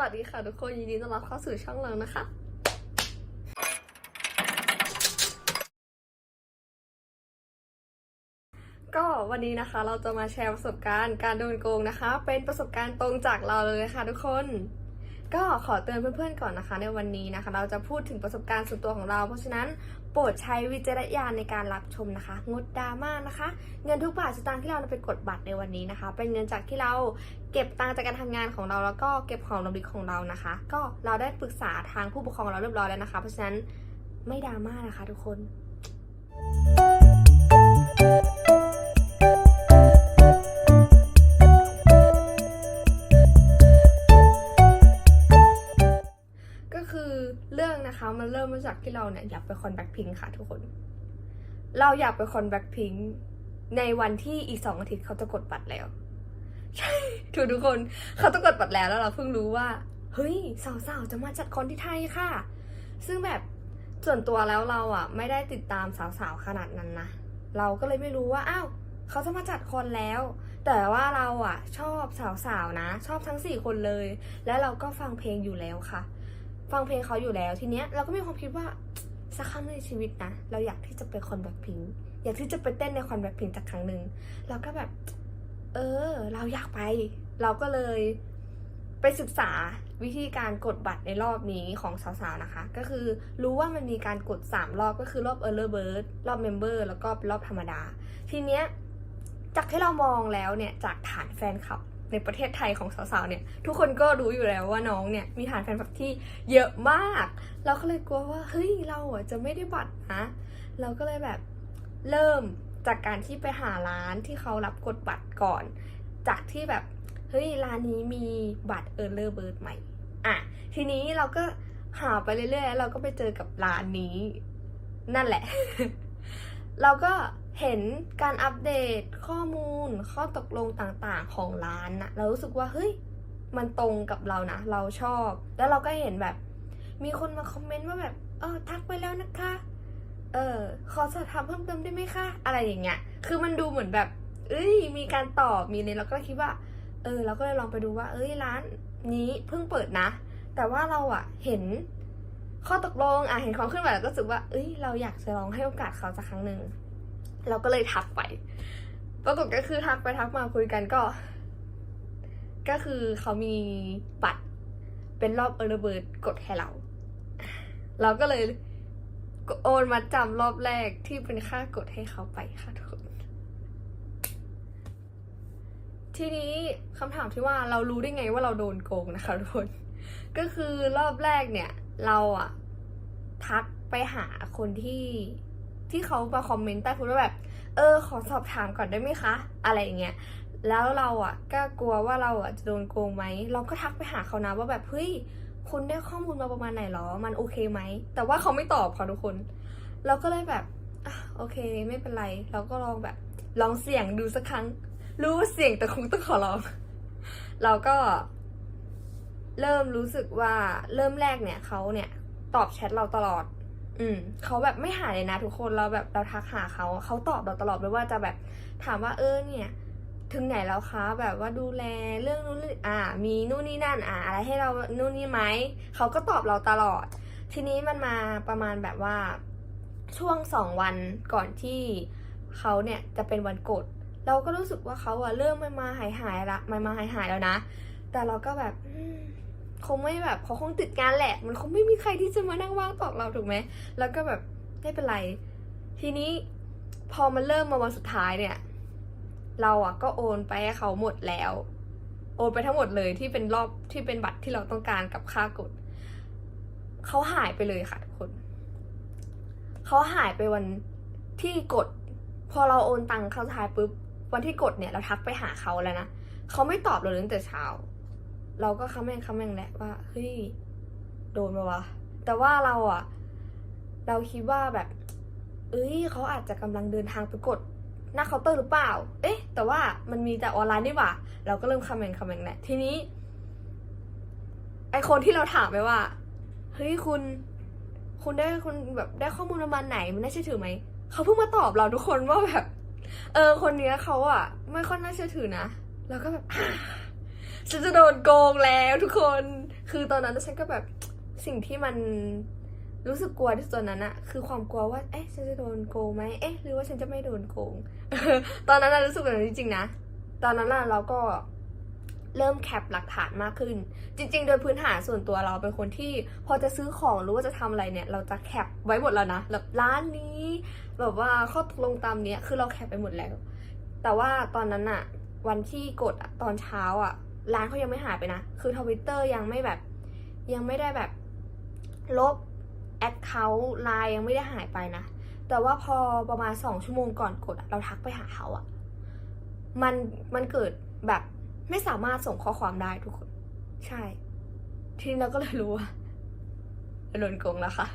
วัสดีค่ะทุกคนยินดีต้อนรับเข้าสู่ช่องเรานะคะ ก็วันนี้นะคะเราจะมาแชร์ประสบการณ์การโดนโกงนะคะ เป็นประสบการณ์ตรงจากเราเลยค่ะทุกคน ก็ขอเตือนเพื่อนๆก่อนนะคะ ในวันนี้นะคะ เราจะพูดถึงประสบการณ์ส่วนตัวของเรา เพราะฉะนั้นโปรดใช้วิจารณญาณในการรับชมนะคะ งดดราม่านะคะ เงินทุกบาทสตางค์ที่เราไปกดบัตรในวันนี้นะคะ เป็นเงินจากที่เราเก็บตังจากการทำงานของเราแล้วก็เก็บของรำลึกของเรานะคะ ก็เราได้ปรึกษาทางผู้ปกครองเราเรียบร้อยแล้วนะคะ เพราะฉะนั้นไม่ดราม่านะคะ ทุกคน มันเริ่มาจากที่เราเนี่ยอยากไปคอนแบ็คพิงค่ะทุกคน เราอยากไปคอนแบ็คพิงในวันที่อีกสองอาทิตย์เขาจะกดบัตรแล้ว ใช่ทุกทุกคนเขาจะกดบัตรแล้วแล้วเราเพิ่งรู้ว่า เฮ้ยสาวๆจะมาจัดคอนที่ไทยค่ะ ซึ่งแบบส่วนตัวแล้วเราอะ ไม่ได้ติดตามสาวๆขนาดนั้นนะเราก็เลยไม่รู้ว่าอ้าวเขาจะมาจัดคอนแล้ว แต่ว่าเราอะ ชอบสาวๆนะ ชอบทั้งสี่คนเลย และเราก็ฟังเพลงอยู่แล้วค่ะ ฟังเพลงเขาอยู่แล้วทีเนี้ยเราก็มีความคิดว่าสักครั้งในชีวิตนะ เราอยากที่จะไปคอนแบ็คพิงอยากที่จะไปเต้นในคอนแบ็คพิงสักครั้งหนึ่งเราก็แบบ เออ เราอยากไป เราก็เลยไปศึกษาวิธีการกดบัตรในรอบนี้ของสาวๆนะคะ ก็คือรู้ว่ามันมีการกด 3 รอบก็คือรอบ Early Bird รอบ Member แล้วก็รอบธรรมดา ทีเนี้ยจากที่เรามองแล้วเนี่ยจากฐานแฟนคลับ ในประเทศไทยของสาวๆเนี่ย ทุกคนก็รู้อยู่แล้วว่าน้องเนี่ย มีฐานแฟนคลับที่เยอะมาก เราก็เลยกลัวว่า เฮ้ย เราอะจะไม่ได้บัตรนะ เราก็เลยแบบเริ่มจากการที่ไปหาร้านที่เขารับกดบัตรก่อน จากที่แบบ เฮ้ย ร้านนี้มีบัตรเออร์เลอร์เบิร์ดใหม่ อะ ทีนี้เราก็หาไปเรื่อยๆแล้วเราก็ไปเจอกับร้านนี้ นั่นแหละ เราก็ เห็นการอัปเดตข้อมูลข้อตกลงต่างๆของร้านนะเรารู้สึกว่าเฮ้ยมันตรงกับเรานะ เราชอบ แล้วเราก็เห็นแบบ มีคนมาคอมเมนต์ว่าแบบเออทักไปแล้วนะคะ เออขอสอบถามเพิ่มเติมได้ไหมคะอะไรอย่างเงี้ย คือมันดูเหมือนแบบ เอ้ยมีการตอบมีเนี่ยเราก็คิดว่า เออ เราก็เลยลองไปดูว่า เอ้ยร้านนี้เพิ่งเปิดนะ แต่ว่าเราอะเห็นข้อตกลงอะเห็นความเคลื่อนไหวแล้วก็รู้สึกว่า เอ้ยเราอยากจะลองให้โอกาสเขาสักครั้งหนึ่ง เราก็เลยทักไป ปรากฏก็คือทักไปทักมาคุยกันก็ ก็คือเขามีบัตรเป็นรอบเออร์เบิร์ดกดให้เรา เราก็เลยโอนมาจำรอบแรกที่เป็นค่ากดให้เขาไปค่ะทุกคนทีนี้คำถามที่ว่าเรารู้ได้ไงว่าเราโดนโกงนะคะทุกคน ก็คือรอบแรกเนี่ย เราอะทักไปหาคนที่ ที่เขามาคอมเมนต์ใต้โพสต์ว่าแบบ เออ ขอสอบถามก่อนได้ไหมคะ อะไรอย่างเงี้ยแล้วเราอะก็กลัวว่าเราอะจะโดนโกงไหม เราก็ทักไปหาเขานะว่าแบบเฮ้ยคุณได้ข้อมูลมาประมาณไหนหรอ มันโอเคไหม แต่ว่าเขาไม่ตอบค่ะทุกคน เราก็เลยแบบอโอเคไม่เป็นไร เราก็ลองแบบ ลองเสี่ยงดูสักครั้ง รู้ว่าเสี่ยงแต่คงต้องขอลอง เราก็ เริ่มรู้สึกว่าเริ่มแรกเนี่ยเขาเนี่ย ตอบแชทเราตลอด อืมเขาแบบไม่หายเลยนะทุกคนเราแบบเราทักหาเขาเขาตอบเราตลอดไม่ว่าจะแบบถามว่าเออเนี่ย ถึงไหนแล้วคะแบบว่าดูแลเรื่องนู้นอ่า มีนู่นนี่นั่นอ่าอะไรให้เรานู่นนี่ไหมเขาก็ตอบเราตลอด ทีนี้มันมาประมาณแบบว่าช่วงสองวันก่อนที่เขาเนี่ยจะเป็นวันกด เราก็รู้สึกว่าเขาอะเริ่มมามาหายหายละมามาหายหายแล้วนะ แต่เราก็แบบ อืมคงไม่แบบเขาคงติดงานแหละ มันคงไม่มีใครที่จะมานั่งว่างตอบเราถูกไหม แล้วก็แบบไม่เป็นไร ทีนี้พอมันเริ่มมาวันสุดท้ายเนี่ย เราอะก็โอนไปให้เขาหมดแล้ว โอนไปทั้งหมดเลยที่เป็นรอบที่เป็นบัตรที่เราต้องการกับค่ากดเขาหายไปเลยค่ะทุกคนเขาหายไปวันที่กด พอเราโอนตังค์เข้าท้ายปุ๊บวันที่กดเนี่ยเราทักไปหาเขาแล้วนะเขาไม่ตอบเราเลยตั้งแต่เช้า เราก็คำแม่งคำแม่งแหละว่าเฮ้ยโดนมาวะ แต่ว่าเราอะเราคิดว่าแบบเอ้ยเขาอาจจะกำลังเดินทางไปกดหน้าเคาน์เตอร์หรือเปล่า เอ๊ะ แต่ว่ามันมีแต่ออนไลน์นี่หว่า เราก็เริ่มคอมเมนต์คอมเมนต์แหละทีนี้ ไอคนที่เราถามไปว่า เฮ้ยคุณ คุณได้คุณแบบได้ข้อมูลประมาณไหน มันน่าเชื่อถือไหม เขาเพิ่งมาตอบเราทุกคนว่าแบบ เออ คนเนี้ยเขาอะไม่ค่อยน่าเชื่อถือนะ แล้วก็แบบ ฉันจะโดนโกงแล้วทุกคน คือตอนนั้นฉันก็แบบสิ่งที่มันรู้สึกกลัวที่สุดตอนนั้นอะคือความกลัวว่า เอ๊ะฉันจะโดนโกงไหมเอ๊ะ หรือว่าฉันจะไม่โดนโกง ตอนนั้นเรารู้สึกแบบนั้นจริงๆนะ ตอนนั้นน่ะเราก็เริ่มแคปหลักฐานมากขึ้น จริง ๆ โดยพื้นฐานส่วนตัวเราเป็นคนที่พอจะซื้อของหรือว่าจะทำอะไรเนี่ย เราจะแคปไว้หมดแล้วนะแบบร้านนี้ แบบว่าข้อตกลงตามเนี้ยคือเราแคปไปหมดแล้ว แต่ว่าตอนนั้นอะวันที่กดอะตอนเช้าอะ ร้านเขายังไม่หายไปนะ คือทวิตเตอร์ยังไม่แบบ ยังไม่ได้แบบลบแอคเคาท์ไลน์ยังไม่ได้หายไปนะ แต่ว่าพอประมาณสองชั่วโมงก่อนกดเราทักไปหาเขาอะมันมันเกิดแบบไม่สามารถส่งข้อความได้ทุกคน ใช่ ทีนี้เราก็เลยรู้ว่าโดนโกงแล้วค่ะ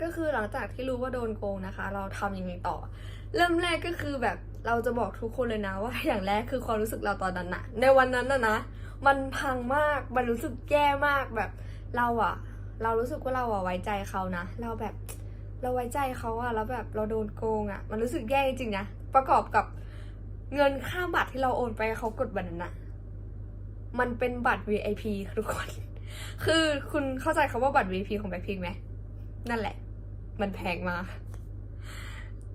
ก็คือหลังจากที่รู้ว่าโดนโกงนะคะ เราทำยังไงต่อ เริ่มแรกก็คือแบบ เราจะบอกทุกคนเลยนะว่าอย่างแรกคือความรู้สึกเราตอนนั้นนะในวันนั้นนะนะมันพังมากมันรู้สึกแย่มากแบบเราอะเรารู้สึกว่าเราอะไว้ใจเขานะ เราแบบเราไว้ใจเขาอะแล้วแบบเราโดนโกงอะมันรู้สึกแย่จริงนะประกอบกับเงินค่าบัตรที่เราโอนไปให้เขากดบัตรนั้นอะมันเป็นบัตร VIP ทุกคน คือคุณเข้าใจคาว่าบัตร VIP ของแบ็คพิงไหมนั่นแหละ มันแพงมาก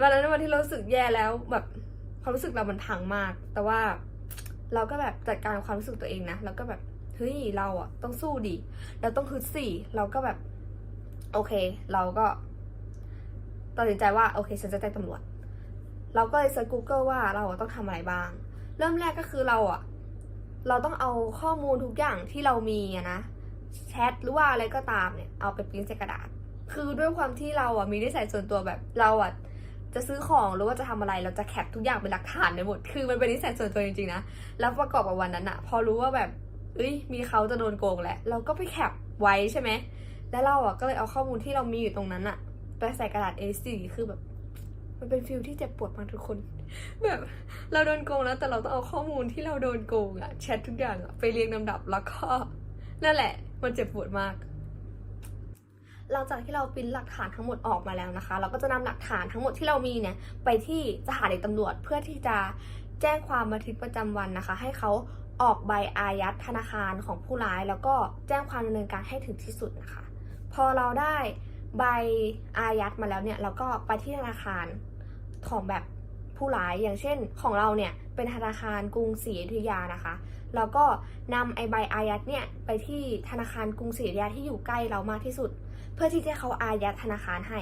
วันนั้นวันที่เรารู้สึกแย่แล้วแบบ ความรู้สึกเรามันพังมาก แต่ว่าเราก็แบบจัดการความรู้สึกตัวเองนะแล้วก็แบบเฮ้ยเราอะต้องสู้ดิเราต้องฮึดสิเราก็แบบ โอเค เราก็ตัดสินใจว่าโอเคฉันจะแจ้งตำรวจ เราก็เลยเซิร์ช Google ว่าเราต้องทำอะไรบ้าง เริ่มแรกก็คือเราอะเราต้องเอาข้อมูลทุกอย่างที่เรามีอะนะแชทหรือว่าอะไรก็ตามเนี่ยเอาไปปริ้นใส่กระดาษ คือด้วยความที่เราอะมีนิสัยส่วนตัวแบบเราอะ จะซื้อของหรือว่าจะทำอะไรเราจะแคปทุกอย่างเป็นหลักฐานในหมด คือมันเป็นนิสัยส่วนตัวจริงๆนะ แล้วประกอบกับวันนั้นอะพอรู้ว่าแบบเอ้ยมีเขาจะโดนโกงแหละ เราก็ไปแคปไว้ใช่ไหม แล้วเราอะก็เลยเอาข้อมูลที่เรามีอยู่ตรงนั้นอะไปใส่กระดาษ A4 คือแบบ มันเป็นฟิลที่เจ็บปวดมากทุกคน แบบเราโดนโกงแล้วแต่เราต้องเอาข้อมูลที่เราโดนโกงอะแชททุกอย่างอะไปเรียงลำดับแล้วก็นั่นแหละ มันเจ็บปวดมาก หลังจากที่เราปริ้นหลักฐานทั้งหมดออกมาแล้วนะคะ เราก็จะนำหลักฐานทั้งหมดที่เรามีเนี่ยไปที่สถานีตำรวจเพื่อที่จะแจ้งความบันทึกประจำวันนะคะ ให้เขาออกใบอายัดธนาคารของผู้ร้าย แล้วก็แจ้งความดำเนินการให้ถึงที่สุดนะคะ พอเราได้ใบอายัดมาแล้วเนี่ยเราก็ไปที่ธนาคารของแบบผู้ร้ายอย่างเช่นของเราเนี่ยเป็นธนาคารกรุงศรีอยุธยานะคะ แล้วก็นำไอใบอายัดเนี่ยไปที่ธนาคารกรุงศรีอยุธยาที่อยู่ใกล้เรามากที่สุด เพื่อที่จะเขาอายัดธนาคารให้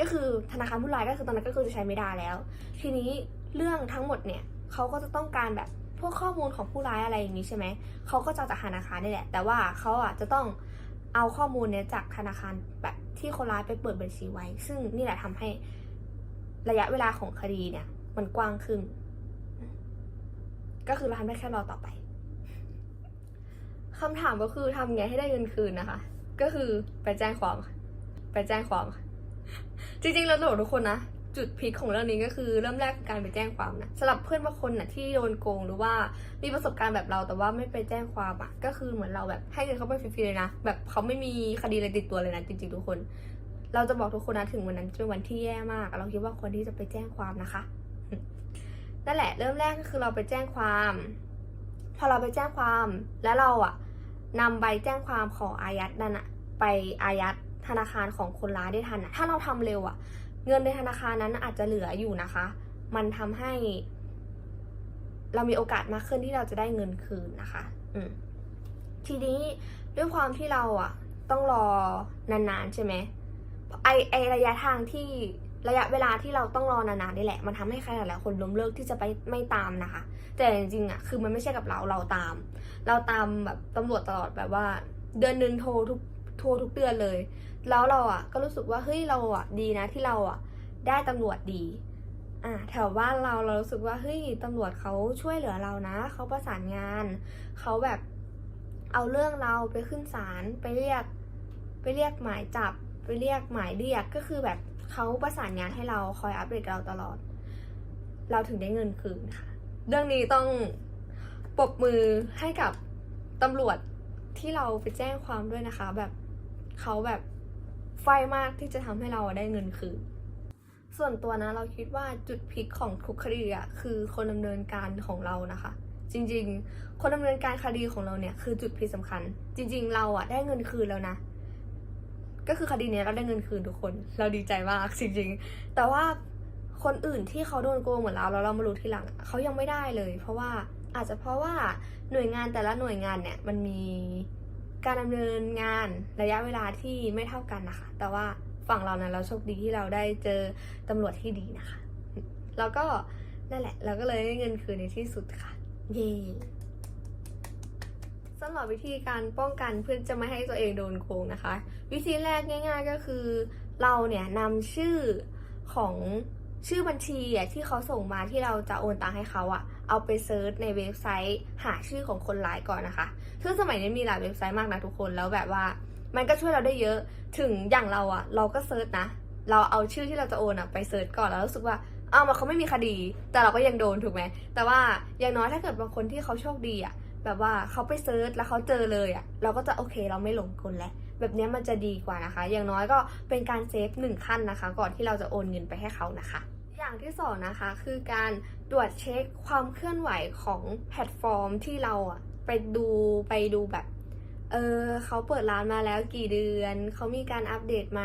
ก็คือธนาคารผู้ร้ายก็คือตอนนั้นก็คือจะใช้ไม่ได้แล้ว ทีนี้เรื่องทั้งหมดเนี่ยเขาก็จะต้องการแบบพวกข้อมูลของผู้ร้ายอะไรอย่างนี้ใช่ไหมเขาก็จะจากธนาคารนี่แหละ แต่ว่าเขาอะจะต้องเอาข้อมูลเนี่ยจากธนาคารแบบที่คนร้ายไปเปิดบัญชีไว้ ซึ่งนี่แหละทำให้ระยะเวลาของคดีเนี่ย มันกว้างขึ้น ก็คือเราทำได้แค่รอต่อไป คำถามก็คือทำไงให้ได้เงินคืนนะคะ ก็คือไปแจ้งความค่ะไปแจ้งความค่ะจริงๆเราจะบอกทุกคนนะจุดพีคของเรื่องนี้ก็คือเริ่มแรกคือการไปแจ้งความนะสำหรับเพื่อนบางคนนะที่โดนโกงหรือว่ามีประสบการณ์แบบเราแต่ว่าไม่ไปแจ้งความอะก็คือเหมือนเราแบบให้เงินเขาไปฟรีๆเลยนะแบบเขาไม่มีคดีอะไรติดตัวเลยนะจริงๆทุกคน เราจะบอกทุกคนนะถึงวันนั้นจะเป็นวันที่แย่มาก เราคิดว่าคนที่จะไปแจ้งความนะคะนั่นแหละเริ่มแรกก็คือเราไปแจ้งความ พอเราไปแจ้งความแล้วเราอะ นำใบแจ้งความขออายัดนั่นอะไปอายัดธนาคารของคนร้ายได้ทันอะถ้าเราทำเร็วอะเงินในธนาคารนั้นอาจจะเหลืออยู่นะคะ มันทำให้ เรามีโอกาสมากขึ้นที่เราจะได้เงินคืนนะคะ อืมทีนี้ด้วยความที่เราอะต้องรอนานๆใช่ไหมไอไอระยะทางที่ ระยะเวลาที่เราต้องรอนานๆนี่แหละ มันทำให้ใครหลายๆคนล้มเลิกที่จะไปไม่ตามนะคะ แต่จริงๆอะคือมันไม่ใช่กับเราเราตาม เราตามแบบตำรวจตลอดแบบว่า เดือนนึงโทรทุกโทรทุกเดือนเลย แล้วเราอะก็รู้สึกว่าเฮ้ยเราอะดีนะที่เราอะได้ตำรวจดีอ่าแถวบ้านเราเรารู้สึกว่าเฮ้ยตำรวจเขาช่วยเหลือเรานะเขาประสานงานเขาแบบเอาเรื่องเราไปขึ้นศาลไปเรียก ไปเรียกหมายจับไปเรียกหมายเรียกก็คือแบบ เขาประสานงานให้เราคอยอัปเดตเราตลอด เราถึงได้เงินคืนค่ะ เรื่องนี้ต้องปรบมือให้กับตำรวจที่เราไปแจ้งความด้วยนะคะ แบบเขาแบบไฟมากที่จะทำให้เราได้เงินคืนส่วนตัวนะเราคิดว่าจุดพลิกของทุกคดีอะคือคนดำเนินการของเรานะคะจจริงๆ คนดำเนินการคดีของเราเนี่ยคือจุดพลิกสำคัญ จริง ๆ เราอะได้เงินคืนแล้วนะ ก็คือคดีนี้เราได้เงินคืนทุกคน เราดีใจมากจริงๆ แต่ว่าคนอื่นที่เขาโดนโกงเหมือนเราแล้วเรามารู้ทีหลังเขายังไม่ได้เลย เพราะว่าอาจจะเพราะว่าหน่วยงานแต่ละหน่วยงานเนี่ยมันมีการดำเนินงานระยะเวลาที่ไม่เท่ากันนะคะ แต่ว่าฝั่งเรานะเราโชคดีที่เราได้เจอตำรวจที่ดีนะคะ แล้วก็นั่นแหละ เราก็เลยได้เงินคืนในที่สุดค่ะ เย้ สำหรับวิธีการป้องกันเพื่อจะไม่ให้ตัวเองโดนโกงนะคะ วิธีแรกง่าย ๆ ก็คือเราเนี่ยนำชื่อของชื่อบัญชีที่เขาส่งมาที่เราจะโอนตังให้เขาอะเอาไปเซิร์ชในเว็บไซต์ หาชื่อของคนร้ายก่อนนะคะซึ่งสมัยนี้มีหลายเว็บไซต์มากนะทุกคนแล้วแบบว่า มันก็ช่วยเราได้เยอะถึงอย่างเราอะเราก็เซิร์ชนะ เราเอาชื่อที่เราจะโอนอะไปเซิร์ชก่อนแล้วรู้สึกว่าเอามันเขาไม่มีคดี แต่เราก็ยังโดนถูกไหมแต่ว่าอย่างน้อยถ้าเกิดบางคนที่เขาโชคดีอะ แบบว่าเขาไปเซิร์ชแล้วเขาเจอเลยอะเราก็จะโอเคเราไม่หลงกลแล้วแบบนี้มันจะดีกว่านะคะ อย่างน้อยก็เป็นการเซฟหนึ่งขั้นนะคะ ก่อนที่เราจะโอนเงินไปให้เขานะคะ อย่างที่สองนะคะคือการตรวจเช็คความเคลื่อนไหวของแพลตฟอร์มที่เราอะไปดูไปดูแบบเออเขาเปิดร้านมาแล้วกี่เดือน เขามีการอัปเดตไหม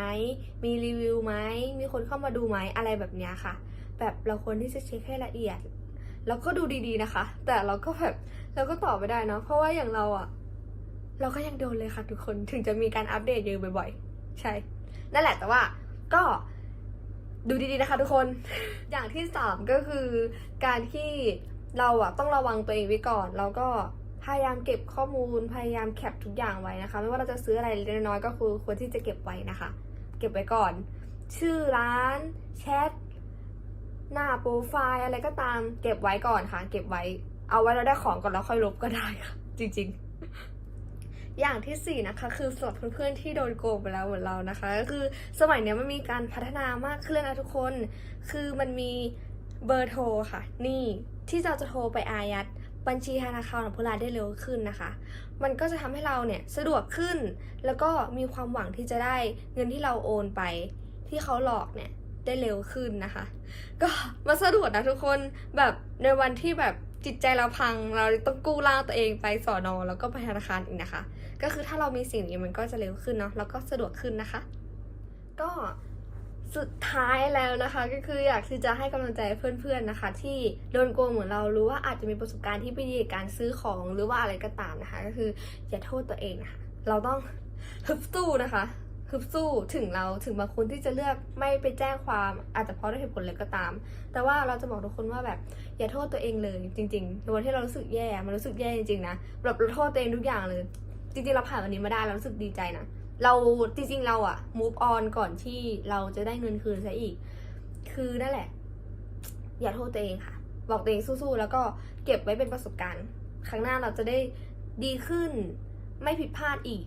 มีรีวิวไหม มีคนเข้ามาดูไหม อะไรแบบนี้ค่ะ แบบเราควรที่จะเช็คให้ละเอียด แล้วก็ดูดีๆนะคะ แต่เราก็แบบเราก็ตอบไม่ได้เนาะเพราะว่าอย่างเราอะเราก็ยังโดนเลยค่ะทุกคนถึงจะมีการอัปเดตเยอะบ่อยๆ ใช่ นั่นแหละแต่ว่าก็ดูดีๆนะคะทุกคน อย่างที่สามก็คือการที่เราอะต้องระวังตัวเองไว้ก่อน แล้วก็พยายามเก็บข้อมูล พยายามแคปทุกอย่างไว้นะคะ ไม่ว่าเราจะซื้ออะไรเล็กน้อยก็คือควรที่จะเก็บไว้นะคะ เก็บไว้ก่อน ชื่อร้านแชท หน้าโปรไฟล์อะไรก็ตามเก็บไว้ก่อนค่ะ เก็บไว้ เอาไว้เราได้ของก่อนแล้วค่อยลบก็ได้ค่ะ จริง ๆ อย่างที่สี่นะคะ คือสำหรับเพื่อนๆที่โดนโกงไปแล้วเหมือนเรานะคะ ก็คือสมัยนี้มันมีการพัฒนามากขึ้นนะทุกคน คือมันมีเบอร์โทรค่ะ นี่ที่เราจะโทรไปอายัดบัญชีธนาคารของผู้ร้าได้เร็วขึ้นนะคะ มันก็จะทำให้เราเนี่ยสะดวกขึ้น แล้วก็มีความหวังที่จะได้เงินที่เราโอนไป ที่เขาหลอกเนี่ย ได้เร็วขึ้นนะคะ ก็มาสะดวกนะทุกคนแบบในวันที่แบบจิตใจเราพังเราต้องกู้ร่างตัวเองไปสอนอแล้วก็ไปธนาคารอีกนะคะ ก็คือถ้าเรามีสิ่งนี้มันก็จะเร็วขึ้นเนาะแล้วก็สะดวกขึ้นนะคะ ก็สุดท้ายแล้วนะคะก็คืออยากที่จะให้กำลังใจเพื่อนๆนะคะ ที่โดนโกงเหมือนเรารู้ว่าอาจจะมีประสบการณ์ที่ไม่ดีกับการซื้อของหรือว่าอะไรก็ตามนะคะ ก็คืออย่าโทษตัวเองนะคะ เราต้องฮึบสู้นะคะ ฮึบสู้ถึงเราถึงบางคนที่จะเลือกไม่ไปแจ้งความอาจจะเพราะด้วยเหตุผลอะไรก็ตาม แต่ว่าเราจะบอกทุกคนว่าแบบอย่าโทษตัวเองเลยจริงๆในวันที่เรารู้สึกแย่มันรู้สึกแย่จริงๆนะแบบเราโทษตัวเองทุกอย่างเลยจริงๆเราผ่านวันนี้มาได้เรารู้สึกดีใจนะเราจริงๆเราอะ move on ก่อนที่เราจะได้เงินคืนซะอีก คือนั่นแหละ อย่าโทษตัวเองค่ะ บอกตัวเองสู้ๆแล้วก็เก็บไว้เป็นประสบการณ์ ครั้งหน้าเราจะได้ดีขึ้น ไม่ผิดพลาดอีก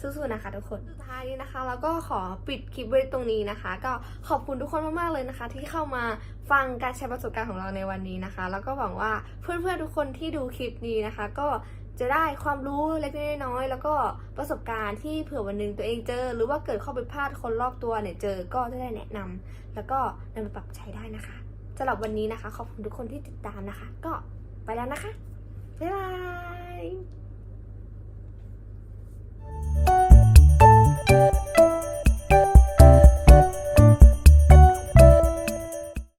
สู้ๆนะคะทุกคน สุดท้ายนี้นะคะ แล้วก็ขอปิดคลิปไว้ตรงนี้นะคะ ก็ขอบคุณทุกคนมากๆเลยนะคะ ที่เข้ามาฟังการแชร์ประสบการณ์ของเราในวันนี้นะคะ แล้วก็หวังว่าเพื่อนๆทุกคนที่ดูคลิปนี้นะคะ ก็จะได้ความรู้เล็กๆน้อยๆแล้วก็ประสบการณ์ที่เผื่อวันหนึ่งตัวเองเจอ หรือว่าเกิดข้อผิดพลาดคนรอบตัวเนี่ยเจอก็จะได้แนะนำแล้วก็นำไปปรับใช้ได้นะคะสำหรับวันนี้นะคะ ขอบคุณทุกคนที่ติดตามนะคะ ก็ไปแล้วนะคะบ๊ายบาย